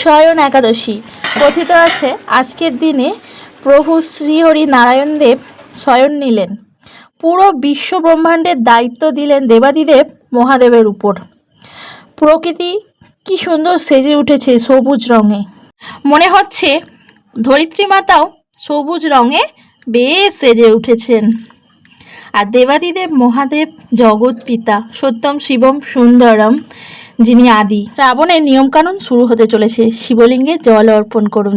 স্বয়ন একাদশী। কথিত আছে, আজকের দিনে প্রভু শ্রীহরি নারায়ণ দেব স্বয়ন নিলেন। পুরো বিশ্ব ব্রহ্মাণ্ডের দায়িত্ব দিলেন দেবাদিদেব মহাদেবের উপর। প্রকৃতি কি সুন্দর সেজে উঠেছে সবুজ রঙে। মনে হচ্ছে ধরিত্রী মাতাও সবুজ রঙে বেশ সেজে উঠেছেন। আর দেবাদিদেব মহাদেব জগৎ পিতা সত্যম শিবম সুন্দরম যিনি আদি। শ্রাবণের নিয়মকানুন শুরু হতে চলেছে। শিবলিঙ্গে জল অর্পণ করুন।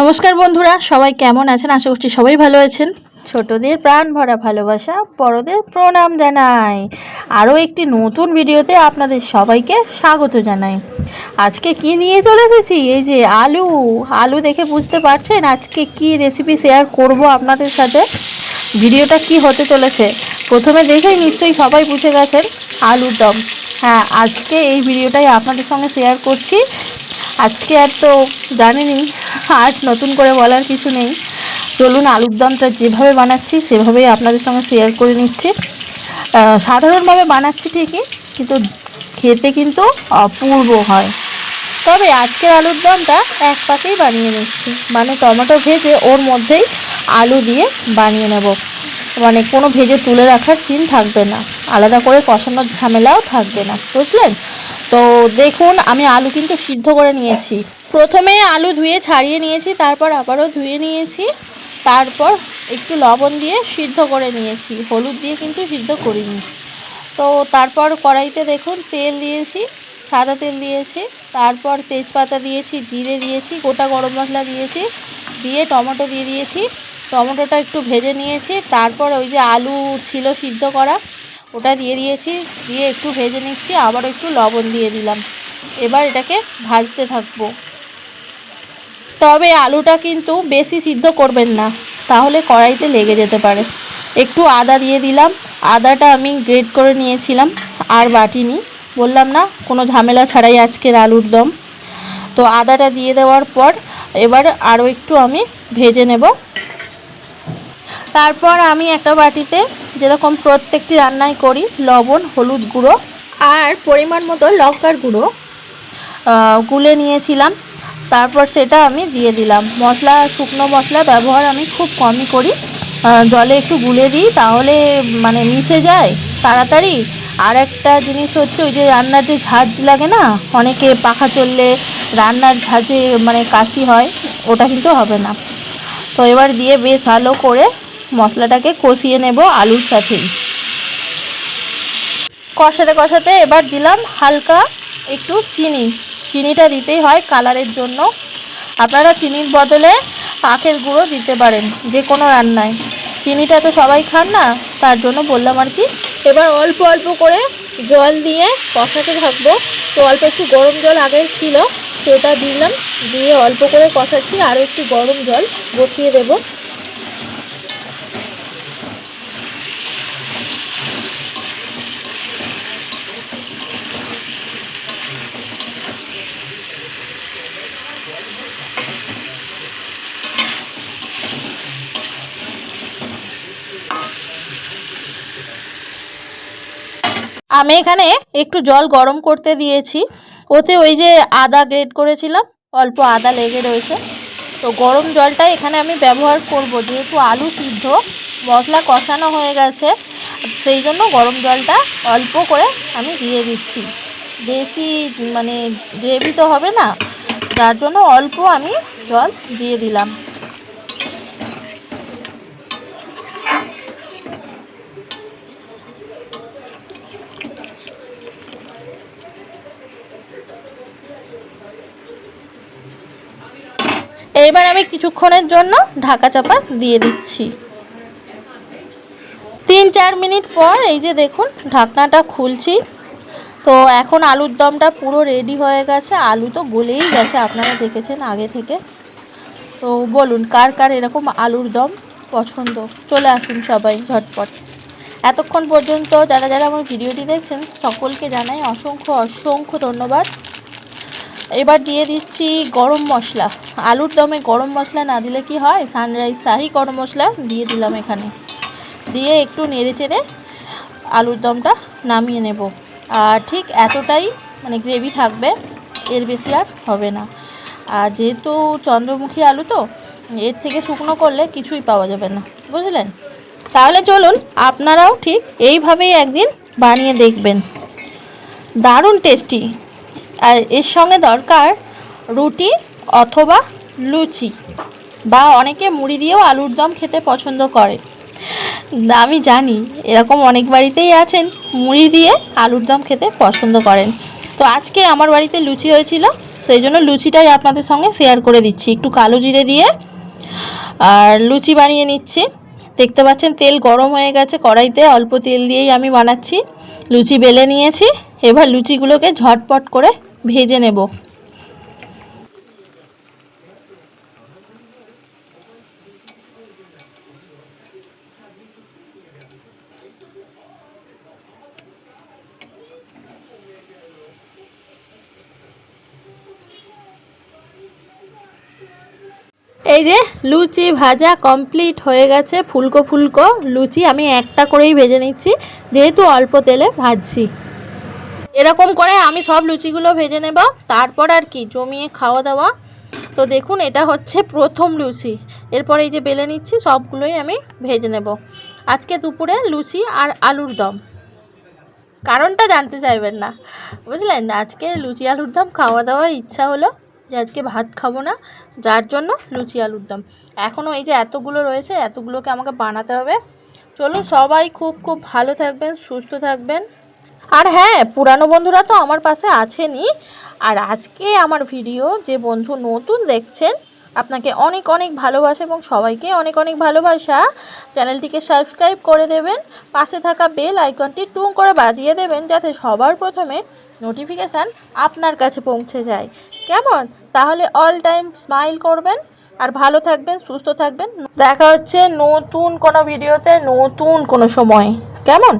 নমস্কার বন্ধুরা, সবাই কেমন আছেন? আশা করছি সবাই ভালো আছেন। ছোটদের প্রাণ ভরা ভালোবাসা, বড়দের প্রণাম জানাই। আরও একটি নতুন ভিডিওতে আপনাদের সবাইকে স্বাগত জানাই। আজকে কি নিয়ে চলে এসেছি? এই যে আলু। আলু দেখে বুঝতে পারছেন আজকে কি রেসিপি শেয়ার করব আপনাদের সাথে? ভিডিওটা কি হতে চলেছে? প্রথমে দেখেই নিশ্চয়ই সবাই বুঝে গেছেন আলুর দম। হ্যাঁ আজকে এই ভিডিওটাই আপনাদের সঙ্গে শেয়ার করছি। আজকে আর তো জানেনই আর নতুন করে বলার কিছু নেই। চলুন আলুর দমটা যেভাবে বানাচ্ছি, সেভাবেই আপনাদের সঙ্গে শেয়ার করে নিচ্ছি। সাধারণভাবে বানাচ্ছি ঠিকই, কিন্তু খেতে কিন্তু অপূর্ব হয়। তবে আজকের আলুর দমটা এক পাকেই বানিয়ে নিচ্ছি। মানে টমেটো ভেজে ওর মধ্যেই আলু দিয়ে বানিয়ে নেব। মানে কোনো ভেজে তুলে রাখার সিন থাকবে না। আলাদা করে কষানোর ঝামেলাও থাকবে না, বুঝলেন? তো দেখুন, আমি আলু কিন্তু সিদ্ধ করে নিয়েছি। প্রথমে আলু ধুয়ে ছাড়িয়ে নিয়েছি, তারপর আবারও ধুয়ে নিয়েছি। তারপর একটু লবণ দিয়ে সিদ্ধ করে নিয়েছি। হলুদ দিয়ে কিন্তু সিদ্ধ করিনি। তো তারপর কড়াইতে দেখুন, তেল দিয়েছি, সাদা তেল দিয়েছি, তারপর তেজপাতা দিয়েছি, জিরে দিয়েছি, গোটা গরম মশলা দিয়েছি, দিয়ে টমেটো দিয়ে দিয়েছি। টমেটোটা একটু ভেজে নিয়েছি, তারপর ওই যে আলু ছিল সিদ্ধ করা, ওটা দিয়ে দিয়েছি, দিয়ে একটু ভেজে নিচ্ছি, আবার একটু লবণ দিয়ে দিলাম। এবার এটাকে ভাজতে থাকব। তবে আলুটা কিন্তু বেশি সিদ্ধ করবেন না, তাহলে কড়াইতে লেগে যেতে পারে। একটু আদা দিয়ে দিলাম, আদাটা আমি গ্রেট করে নিয়েছিলাম, আর বাটিনি। বললাম না, কোনো ঝামেলা ছাড়াই আজকের আলুর দম। তো আদাটা দিয়ে দেওয়ার পর এবার আরও একটু আমি ভেজে নেব। তারপর আমি একটা বাটিতে যেরকম প্রত্যেকটি রান্নায় করি, লবণ, হলুদ গুঁড়ো আর পরিমাণ মতো লঙ্কার গুঁড়ো গুলে নিয়েছিলাম। তারপর সেটা আমি দিয়ে দিলাম। মশলা, শুকনো মশলা ব্যবহার আমি খুব কমই করি। জলে একটু গুলে দিই তাহলে মানে মিশে যায় তাড়াতাড়ি। আর একটা জিনিস হচ্ছে ওই যে রান্নার যে ঝাঁজ লাগে না, অনেকে পাখা চললে রান্নার ঝাঁজে মানে কাশি হয়, ওটা কিন্তু হবে না। তো এবার দিয়ে বেশ ভালো করে মশলাটাকে কষিয়ে নেব আলুর সাথে। কষাতে কষাতে এবার দিলাম হালকা একটু চিনি। চিনিটা দিতেই হয় কালারের জন্য। আপনারা চিনির বদলে আখের গুঁড়ো দিতে পারেন যে কোনো রান্নায়। চিনিটা তো সবাই খান না, তার জন্য বললাম আর কি। এবার অল্প অল্প করে জল দিয়ে কষাতে থাকব। তো অল্প একটু গরম জল আগে ছিল, সেটা দিলাম। দিয়ে অল্প করে কষাচ্ছি, আরও একটু গরম জল বসিয়ে দেবো। আমি এখানে একটু জল গরম করতে দিয়েছি। ওতে ওই যে আদা গ্রেড করেছিলাম, অল্প আদা লেগে রয়েছে। তো গরম জলটা এখানে আমি ব্যবহার করব। যেহেতু আলু সিদ্ধ, মশলা কষানো হয়ে গেছে, সেই জন্য গরম জলটা অল্প করে আমি দিয়ে দিচ্ছি। বেশি মানে গ্রেভি তো হবে না, যার জন্য অল্প আমি জল দিয়ে দিলাম। এইবার আমি কিছুক্ষণের জন্য ঢাকা চাপা দিয়ে দিচ্ছি। তিন চার মিনিট পর এই যে দেখুন, ঢাকনাটা খুলছি। তো এখন আলুর দমটা পুরো রেডি হয়ে গেছে। আলু তো গলেই গেছে, আপনারা দেখেছেন আগে থেকে। তো বলুন, কার কার এরকম আলুর দম পছন্দ? চলে আসুন সবাই ঝটপট। এতক্ষণ পর্যন্ত যারা যারা আমার ভিডিওটি দেখছেন, সকলকে জানাই অসংখ্য অসংখ্য ধন্যবাদ। এবার দিয়ে দিচ্ছি গরম মশলা। আলুর দমে গরম মশলা না দিলে কি হয়? সানরাইজ শাহি গরম মশলা দিয়ে দিলাম এখানে। দিয়ে একটু নেড়ে চেড়ে আলুর দমটা নামিয়ে নেব। আর ঠিক এতটাই মানে গ্রেভি থাকবে, এর বেশি আর হবে না। আর যেহেতু চন্দ্রমুখী আলু তো, এর থেকে শুকনো করলে কিছুই পাওয়া যাবে না। বুঝলেন? তাহলে চলুন আপনারাও ঠিক এইভাবেই একদিন বানিয়ে দেখবেন। দারুণ টেস্টি আর এর সঙ্গে দরকার রুটি অথবা লুচি বা অনেকে মুড়ি দিয়েও আলুর দম খেতে পছন্দ করে। আমি জানি এরকম অনেক বাড়িতেই আছেন, মুড়ি দিয়ে আলুর দম খেতে পছন্দ করেন। তো আজকে আমার বাড়িতে লুচি হয়েছিল, সেই জন্য লুচিটাই আপনাদের সঙ্গে শেয়ার করে দিচ্ছি। একটু কালো জিরে দিয়ে আর লুচি বানিয়ে নিচ্ছি। দেখতে পাচ্ছেন তেল গরম হয়ে গেছে, কড়াইতে অল্প তেল দিয়েই আমি বানাচ্ছি। লুচি বেলে নিয়েছি, এবার লুচিগুলোকে ঝটপট করে ভেজে নেব। এই যে লুচি ভাজা কমপ্লিট হয়ে গেছে, ফুলকো ফুলকো লুচি আমি একটা করেই ভেজে নিচ্ছি, যেহেতু অল্প তেলে ভাজছি। এরকম করে আমি সব লুচিগুলো ভেজে নেব, তারপর আর কি জমিয়ে খাওয়া দাওয়া। তো দেখুন, এটা হচ্ছে প্রথম লুচি। এরপর এই যে বেলে নিচ্ছি, সবগুলোই আমি ভেজে নেব। আজকে দুপুরে লুচি আর আলুর দম। কারণটা জানতে চাইবেন না। বুঝলেন? আজকে লুচি আলুর দম, খাওয়া দাওয়ার ইচ্ছা হলো। যে আজকে ভাত খাব না, যার জন্য লুচি আলুর দম। এখনও এই যে এতগুলো রয়েছে, এতগুলোকে আমাকে বানাতে হবে। চলুন সবাই খুব খুব ভালো থাকবেন, সুস্থ থাকবেন। আর হ্যাঁ পুরানো বন্ধুরা তো আমার পাশে আছেনই। আর আজকে আমার ভিডিও যে বন্ধু নতুন দেখছেন আপনাকে অনেক অনেক ভালোবাসা এবং সবাইকে অনেক অনেক ভালোবাসা। চ্যানেলটিকে সাবস্ক্রাইব করে দেবেন, পাশে থাকা বেল আইকনটি টুং করে বাজিয়ে দেবেন যাতে সবার প্রথমে নোটিফিকেশান আপনার কাছে পৌঁছে যায়। কেমন? তাহলে অল টাইম স্মাইল করবেন আর ভালো থাকবেন, সুস্থ থাকবেন। দেখা হচ্ছে নতুন কোনো ভিডিওতে নতুন কোনো সময়। কেমন?